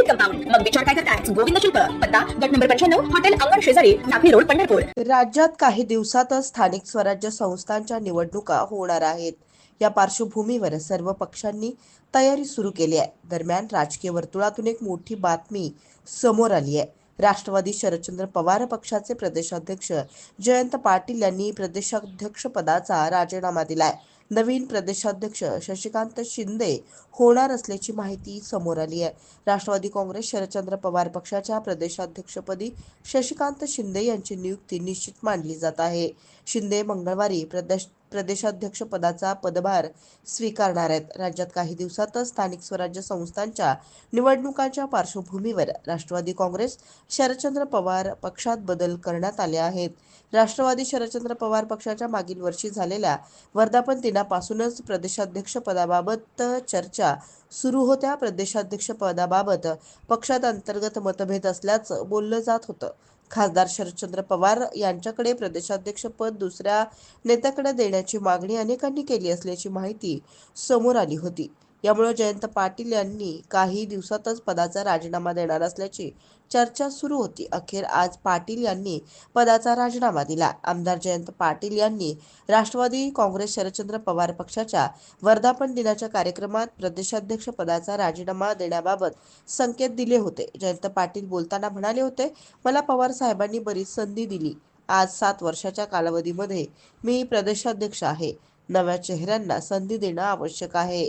सुरक्षित कंपाऊंड मग विचार काय करताय? गोविंद शिल्प पत्ता गट नंबर पंच्याण्णव हॉटेल अंगण शेजारी नागरी रोड पंढरपूर. राज्यात काही दिवसातच स्थानिक स्वराज्य संस्थांच्या निवडणुका होणार आहेत. या पार्श्वभूमीवर सर्व पक्षांनी तयारी सुरू केली आहे. दरम्यान राजकीय वर्तुळातून एक मोठी बातमी समोर आली आहे. राष्ट्रवादी शरदचंद्र पवार पक्षाचे प्रदेशाध्यक्ष जयंत पाटील यांनी प्रदेशाध्यक्ष पदाचा राजीनामा दिलाय. नवीन प्रदेशाध्यक्ष शशिकांत शिंदे होणार असल्याची माहिती समोर आली आहे. राष्ट्रवादी काँग्रेस शरदचंद्र पवार पक्षाच्या प्रदेशाध्यक्षपदी शशिकांत शिंदे यांची नियुक्ती निश्चित मानली जात आहे. शिंदे मंगळवारी प्रदेश प्रदेशाध्यक्ष पदाचा पदभार स्वीकारणार आहेत. राज्यात काही दिवसातच स्थानिक स्वराज्य संस्थांच्या निवडणुकांच्या पार्श्वभूमीवर राष्ट्रवादी काँग्रेस शरदचंद्र पवार पक्षात बदल करण्यात आले आहेत. राष्ट्रवादी शरदचंद्र पवार पक्षाच्या मागील वर्षी झालेल्या वर्धापन दिनापासूनच प्रदेशाध्यक्ष पदाबाबत चर्चा सुरू होत्या. प्रदेशाध्यक्ष पदाबाबत पक्षात अंतर्गत मतभेद असल्याचं बोललं जात होतं. खासदार शरदचंद्र पवार यांच्याकडे प्रदेशाध्यक्ष पद दुसऱ्या नेत्याकडे देण्याची मागणी अनेकांनी केली असल्याची माहिती समोर आली होती. यामुळे जयंत पाटील यांनी काही दिवसातच पदाचा राजीनामा देणार असल्याची चर्चा सुरू होती. अखेर आज पाटील यांनी पदाचा राजीनामा दिला. आमदार जयंत पाटील यांनी राष्ट्रवादी काँग्रेस शरदचंद्र पवार पक्षाच्या वर्धापन दिनाच्या कार्यक्रमात प्रदेशाध्यक्ष पदाचा राजीनामा देण्याबाबत संकेत दिले होते. जयंत पाटील बोलताना म्हणाले होते मला पवार साहेबांनी बरीच संधी दिली. आज सात वर्षाच्या कालावधीमध्ये मी प्रदेशाध्यक्ष आहे. नव्या चेहऱ्यांना संधी देणं आवश्यक आहे.